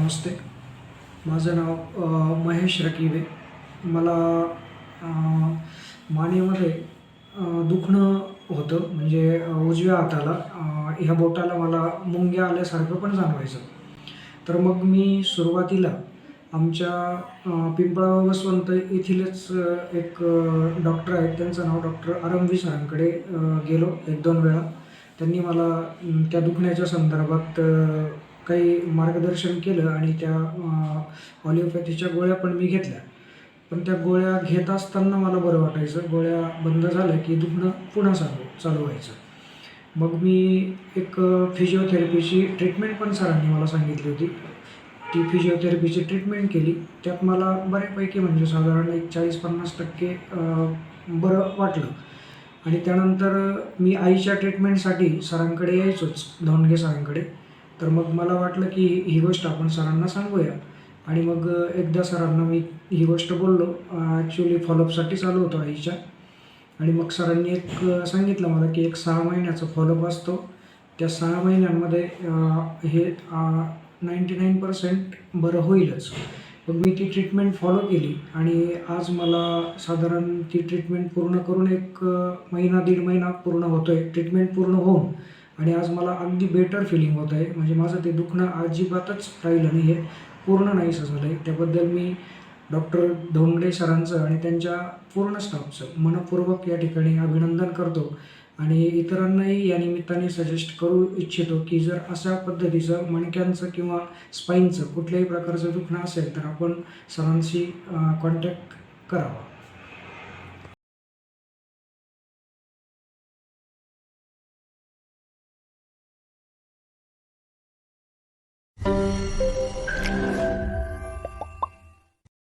नमस्ते. माझं नाव महेश रकिवे मला मानेमध्ये दुखणं होतं. म्हणजे उजव्या हाताला ह्या बोटाला मला मुंग्या आल्यासारखं पण जाणवायचं. तर मग मी सुरुवातीला आमच्या पिंपळा वसवंत बसवंत येथीलच एक डॉक्टर आहेत. त्यांचं नाव डॉक्टर आरंभी सरांकडे गेलो एक दोन वेळा. त्यांनी मला त्या दुखण्याच्या संदर्भात काही मार्गदर्शन केलं आणि त्या ऑलिओपॅथीच्या गोळ्या पण मी घेतल्या. पण त्या गोळ्या घेत असताना मला बरं वाटायचं गोळ्या बंद झाल्या की दुखणं पुन्हा चालू चालू व्हायचं. मग मी एक फिजिओथेरपीची ट्रीटमेंट पण सरांनी मला सांगितली होती. ती फिजिओथेरपीची ट्रीटमेंट केली. त्यात मला बऱ्यापैकी म्हणजे साधारण एक चाळीस पन्नास टक्के बरं वाटलं. आणि त्यानंतर मी आईच्या ट्रीटमेंटसाठी सरांकडे यायचोच धोंडगे सरांकडे. तर मग मला वाटलं की ही गोष्ट आपण सरांना सांगूया. आणि मग एकदा सरांना मी ही गोष्ट बोललो. ॲक्च्युली फॉलोअपसाठी चालू होतो आईच्या. आणि मग सरांनी एक सांगितलं मला की एक सहा महिन्याचा फॉलोअप असतो. त्या सहा महिन्यांमध्ये हे नाईंटी नाईन पर्सेंट बरं होईलच. मग मी ती ट्रीटमेंट फॉलो केली. आणि आज मला साधारण ती ट्रीटमेंट पूर्ण करून एक महिना दीड महिना पूर्ण होतो आहे ट्रीटमेंट पूर्ण होऊन आणि आज मला अगदी बेटर फिलिंग होत आहे. म्हणजे माझं ते दुखणं अजिबातच राहिलं नाही आहे पूर्ण नाहीसं झालं आहे त्याबद्दल मी डॉक्टर धोंगडे सरांचं आणि त्यांच्या पूर्ण स्टाफचं मनपूर्वक या ठिकाणी अभिनंदन करतो. आणि इतरांनाही या निमित्ताने सजेस्ट करू इच्छितो की जर अशा पद्धतीचं मणक्यांचं किंवा स्पाईनचं कुठल्याही प्रकारचं दुखणं असेल तर आपण सरांशी कॉन्टॅक्ट करावा.